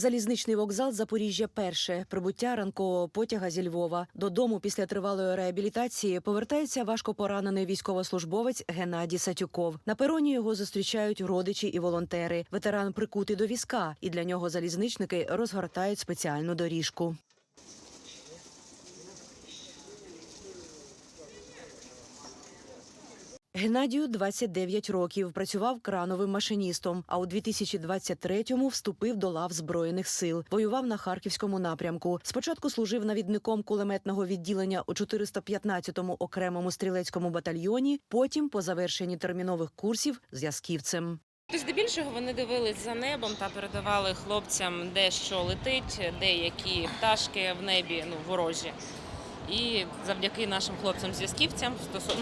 Залізничний вокзал Запоріжжя перше прибуття ранкового потяга зі Львова. Додому після тривалої реабілітації повертається важко поранений військовослужбовець Геннадій Сатюков. На пероні його зустрічають родичі і волонтери. Ветеран прикутий до візка, і для нього залізничники розгортають спеціальну доріжку. Геннадію 29 років. Працював крановим машиністом. А у 2023-му вступив до лав збройних сил. Воював на харківському напрямку. Спочатку служив навідником кулеметного відділення у 415-му окремому стрілецькому батальйоні. Потім, по завершенні термінових курсів, зв'язківцем. Здебільшого вони дивились за небом та передавали хлопцям, де що летить, де які пташки в небі, ну ворожі. І завдяки нашим хлопцям-зв'язківцям,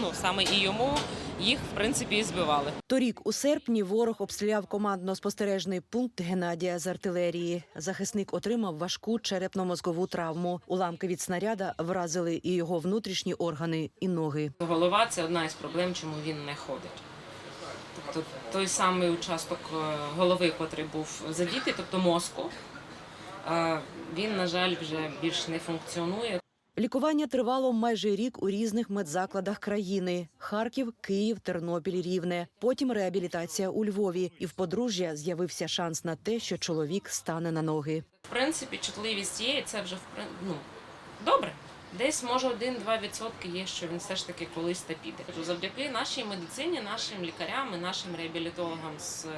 ну, саме і йому, їх в принципі і збивали. Торік у серпні ворог обстріляв командно-спостережний пункт Геннадія з артилерії. Захисник отримав важку черепно-мозкову травму. Уламки від снаряда вразили і його внутрішні органи, і ноги. Голова це одна із проблем, чому він не ходить. Тобто той самий участок е, голови, котрий був задітий, тобто мозку, е, він, на жаль, вже більш не функціонує. Лікування тривало майже рік у різних медзакладах країни: Харків, Київ, Тернопіль, Рівне. Потім реабілітація у Львові. І в подружжя з'явився шанс на те, що чоловік стане на ноги. В принципі, чутливість є, і це вже ну, добре. Десь може 1-2% є, що він все ж таки колись та піде. Завдяки нашій медицині, нашим лікарям і нашим реабілітологам з е,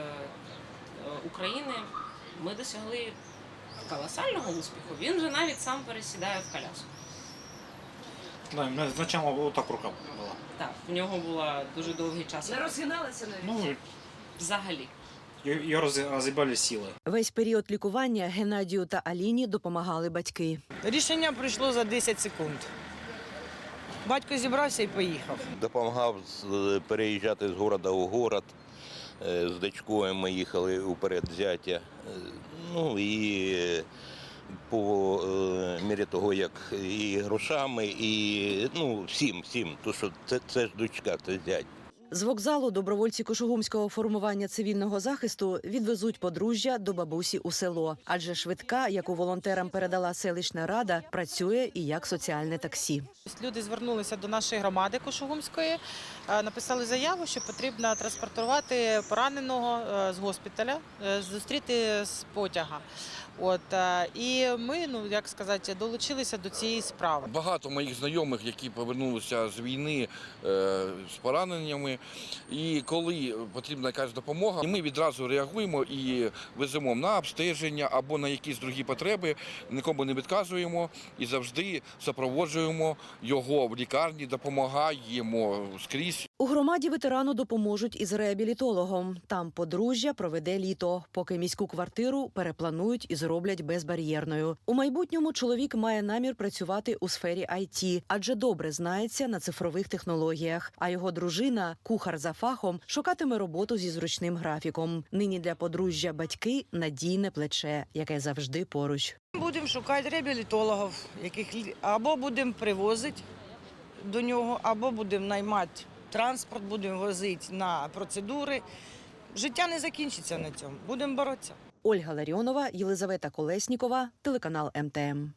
України ми досягли колосального успіху. Він вже навіть сам пересідає в коляску. Да, у меня сначала вот так рука была. Так, в нього була дуже довгий час. розгиналася навіть. Ну, Взагалі. ее разъебали силы. Весь період лікування Геннадію та Аліні допомагали батьки. Рішення прийшло за 10 секунд. Батько зібрався і поїхав. допомагав з- переїжджати з города у город. Е, З дочкою ми їхали уперед зятя. Е, Ну і е, по е, мірі того, як і грошами, і ну, всім, всім. То що це, це ж дочка, це зять. З вокзалу добровольці Кошугумського формування цивільного захисту відвезуть подружжя до бабусі у село. Адже швидка, яку волонтерам передала селищна рада, працює і як соціальне таксі. Люди звернулися до нашої громади Кошугумської, е, написали заяву, що потрібно транспортувати пораненого е, з госпіталя, е, зустріти з потяга. От і ми, ну як сказати, долучилися до цієї справи. Багато моїх знайомих, які повернулися з війни з пораненнями. І коли потрібна якась допомога, ми відразу реагуємо і веземо на обстеження або на якісь другі потреби, нікому не відказуємо і завжди супроводжуємо його в лікарні, допомагаємо скрізь. У громаді ветерану допоможуть із реабілітологом. Там подружжя проведе літо, поки міську квартиру перепланують і зроблять безбар'єрною. У майбутньому чоловік має намір працювати у сфері IT, адже добре знається на цифрових технологіях. А його дружина, кухар за фахом, шукатиме роботу зі зручним графіком. Нині для подружжя батьки надійне плече, яке завжди поруч. Будемо шукати реабілітологів, яких або будемо привозити до нього, або будемо наймати транспорт, будемо возити на процедури. Життя не закінчиться на цьому. Будемо боротися. Ольга Ларіонова, Єлизавета Колеснікова, телеканал МТМ.